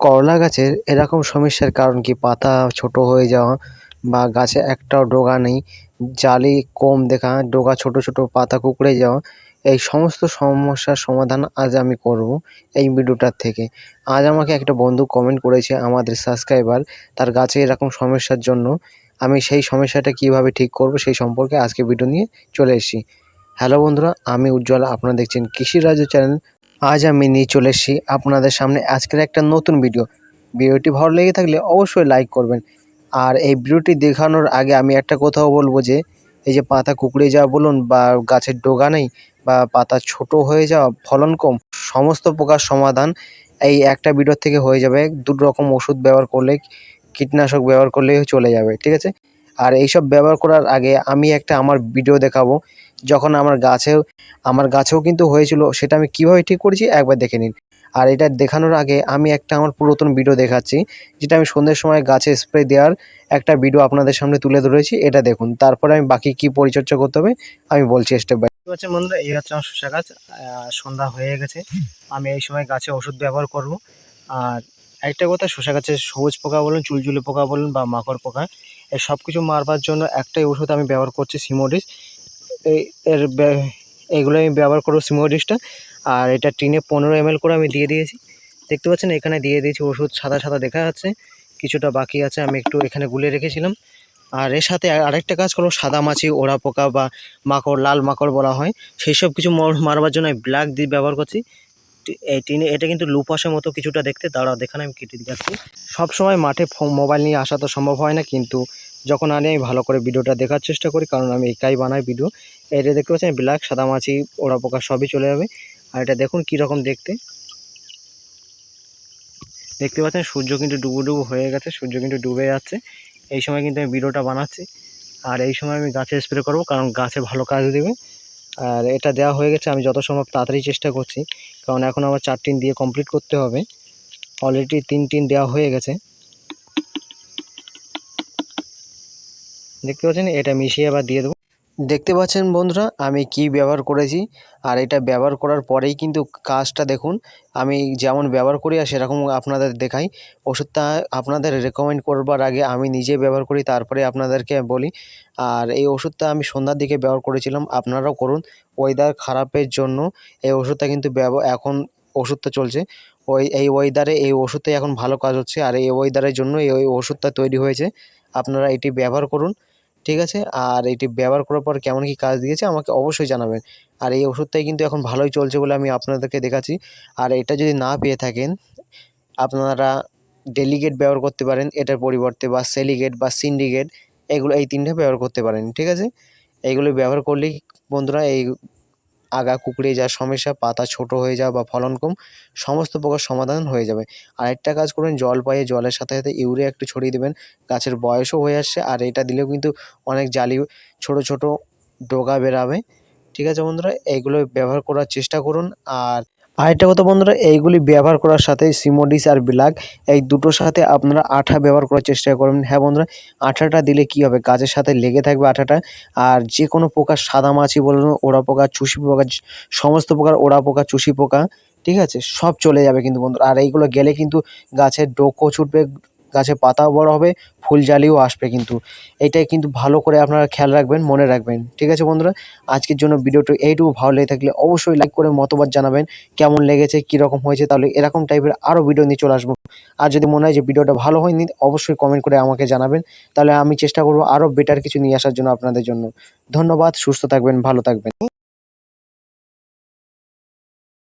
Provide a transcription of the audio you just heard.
করলা গাছের এরকম সমস্যার কারণ কি? পাতা ছোট হয়ে যাওয়া বা গাছে একটাও ডগা নেই, জালি কম দেখা, ডগা ছোট ছোট পাতা কুঁকড়ে যাওয়া, এই সমস্ত সমস্যার সমাধান আজ আমি করব এই ভিডিওটার থেকে। আজ আমাকে একটা বন্ধু কমেন্ট করেছে আমাদের সাবস্ক্রাইবার তার গাছে এরকম সমস্যার জন্য। আমি সেই সমস্যাটা কীভাবে ঠিক করব সেই সম্পর্কে আজকে ভিডিও নিয়ে চলে এসেছি। হ্যালো বন্ধুরা, আমি উজ্জ্বল, আপনারা দেখছেন কৃষি রাজু চ্যানেল আজ আমি নিয়ে চলে এসেছি আপনাদের সামনে আজকের একটা নতুন ভিডিও। ভিডিওটি ভালো লেগে থাকলে অবশ্যই লাইক করবেন। আর এই ভিডিওটি দেখানোর আগে আমি একটা কথাও বলব যে, এই যে পাতা কুকড়ে যাওয়া বলুন বা গাছের ডোগা নেই বা পাতা ছোট হয়ে যাওয়া ফলন কম, সমস্ত প্রকার সমাধান এই একটা ভিডিও থেকে হয়ে যাবে। দু রকম ওষুধ ব্যবহার করলে, কীটনাশক ব্যবহার করলেই চলে যাবে, ঠিক আছে? আর এইসব ব্যবহার করার আগে আমি একটা আমার ভিডিও দেখাবো। যখন আমার গাছেও আমার গাছেও কিন্তু হয়েছিল, সেটা আমি কীভাবে ঠিক করেছি একবার দেখে নিন। আর এটা দেখানোর আগে আমি একটা আমার পুরাতন ভিডিও দেখাচ্ছি, যেটা আমি সন্ধ্যের সময় গাছে স্প্রে দেওয়ার একটা ভিডিও আপনাদের সামনে তুলে ধরেছি, এটা দেখুন। তারপরে আমি বাকি কি পরিচর্যা করতে হবে, আমি বলছি স্টেপ বাই পাচ্ছেন বন্ধুরা, এই হচ্ছে আমার শসা গাছ সন্ধ্যা হয়ে গেছে। আমি এই সময় গাছে ওষুধ ব্যবহার করব। আর একটা কথা, শসা গাছে সবুজ পোকা বলুন চুলচুলি পোকা বলুন বা মাকড় পোকা, এই সব কিছু মারবার জন্য একটাই ওষুধ আমি ব্যবহার করছি, সিমোডিস। এর এইগুলো আমি ব্যবহার করব সিমোডিসটা আর এটা টিনে পনেরো এম করে আমি দিয়ে দিয়েছি। দেখতে পাচ্ছেন এখানে দিয়ে দিয়েছি ওষুধ সাদা সাদা দেখা যাচ্ছে। কিছুটা বাকি আছে, আমি একটু এখানে গুলে রেখেছিলাম। আর এর সাথে আর- আরেকটা কাজ করব, সাদা মাছি, ওড়া পোকা বা মাকড়, লাল মাকড় বলা হয় সেই সব কিছু মর- মারবার জন্য আমি ব্ল্যাক দিয়ে ব্যবহার করছি। এই টিনে, এটা কিন্তু লুপাসের মতো কিছুটা দেখতে। দাঁড়াও, দেখান, আমি কেটে দিচ্ছি সব সময় মাঠে মোবাইল নিয়ে আসা তো সম্ভব হয় না, কিন্তু যখন আনি, আমি ভালো করে ভিডিওটা দেখার চেষ্টা করি, কারণ আমি একাই বানাই ভিডিও এটা দেখতে পাচ্ছেন ব্ল্যাক সাদা মাছি, ওড়া পোকা সবই চলে যাবে। আর এটা দেখুন কীরকম দেখতে। দেখতে পাচ্ছেন, সূর্য কিন্তু ডুবু ডুবু হয়ে গেছে, সূর্য কিন্তু ডুবে যাচ্ছে। এই সময় কিন্তু আমি ভিডিওটা বানাচ্ছি। আর এই সময় আমি গাছে স্প্রে করব, কারণ গাছে ভালো কাজ দেবে। আর এটা দেওয়া হয়ে গেছে, আমি যত সম্ভব তাড়াতাড়ি চেষ্টা করছি। কারণ এখন আমার চার টিন দিয়ে কমপ্লিট করতে হবে। অলরেডি তিন টিন দেওয়া হয়ে গেছে। দেখতে পাচ্ছেন, এটা মিশিয়ে আবার দিয়ে দেবো। দেখতে পাচ্ছেন বন্ধুরা, আমি কি ব্যবহার করেছি, আর এটা ব্যবহার করার পরেই কিন্তু কাজটা দেখুন, আমি যেমন ব্যবহার করি আর সেরকম আপনাদের দেখাই। ওষুধটা আপনাদের রেকমেন্ড করবার আগে আমি নিজে ব্যবহার করি, তারপরে আপনাদেরকে বলি। আর এই ওষুধটা আমি সন্ধ্যার দিকে ব্যবহার করেছিলাম, আপনারাও করুন ওয়েদার খারাপের জন্য এই ওষুধটা কিন্তু এখন ওষুধটা চলছে। ওই, এই ওয়েদারে এই ওষুধটাই এখন ভালো কাজ হচ্ছে, আর এই ওয়েদারের জন্য এই ওষুধটা তৈরি হয়েছে, আপনারা এটি ব্যবহার করুন। ঠিক আছে? আর এটি ব্যবহার করার পর কেমন কি কাজ দিয়েছে আমাকে অবশ্যই জানাবেন। আর এই ওষুধটাই কিন্তু এখন ভালোই চলছে বলে আমি আপনাদেরকে দেখাচ্ছি। আর এটা যদি না পেয়ে থাকেন, আপনারা ডেলিগেট ব্যবহার করতে পারেন, এটার পরিবর্তে বা সেলিগেট বা সিন্ডিগেট এগুলো এই তিনটা ব্যবহার করতে পারেন, ঠিক আছে? এইগুলো ব্যবহার করলেই বন্ধুরা এই আগা কুকড়ে যাওয়ার সমস্যা, পাতা ছোট হয়ে যাওয়া বা ফলন কম, সমস্ত প্রকার সমাধান হয়ে যাবে। আরেকটা কাজ করবেন জল পাইয়ে জলের সাথে সাথে ইউরিয়া একটু ছড়িয়ে দেবেন। গাছের বয়সও হয়ে আসছে, আর এটা দিলেও কিন্তু অনেক জালি, ছোট ছোট ডোগা বেরাবে। ঠিক আছে বন্ধুরা, এইগুলো ব্যবহার করার চেষ্টা করুন, আর আরেকটা কথা বন্ধুরা, এইগুলি ব্যবহার করার সাথে সিমোডিস আর ব্ল্যাক এই দুটোর সাথে আপনারা আঠা ব্যবহার করার চেষ্টা করবেন। হ্যাঁ বন্ধুরা, আঠাটা দিলে কি হবে? গাছের সাথে লেগে থাকবে আঠাটা। আর যে কোনো প্রকার সাদা মাছি বলুন, ওড়া পোকা, চুষি পোকা, সমস্ত প্রকার ওড়া পোকা, চুষি পোকা, ঠিক আছে? সব চলে যাবে কিন্তু বন্ধুরা। আর এইগুলো গেলে কিন্তু গাছের ডোকো ছুটবে গাছের পাতাও বড় হবে, ফুল জালিও আসবে কিন্তু। এটাই কিন্তু ভালো করে আপনারা খেয়াল রাখবেন, মনে রাখবেন। ঠিক আছে বন্ধুরা? আজকের জন্য ভিডিওটি এইটুকু ভালো লেগে থাকলে অবশ্যই লাইক করে মতামত জানাবেন, কেমন লেগেছে, কীরকম হয়েছে, তাহলে এরকম টাইপের আরও ভিডিও নিয়ে চলে আসব। আর যদি মনে হয় যে ভিডিওটা ভালো হয়নি, অবশ্যই কমেন্ট করে আমাকে জানাবেন। তাহলে আমি চেষ্টা করব আরও বেটার কিছু নিয়ে আসার জন্য আপনাদের জন্য। ধন্যবাদ, সুস্থ থাকবেন, ভালো থাকবেন।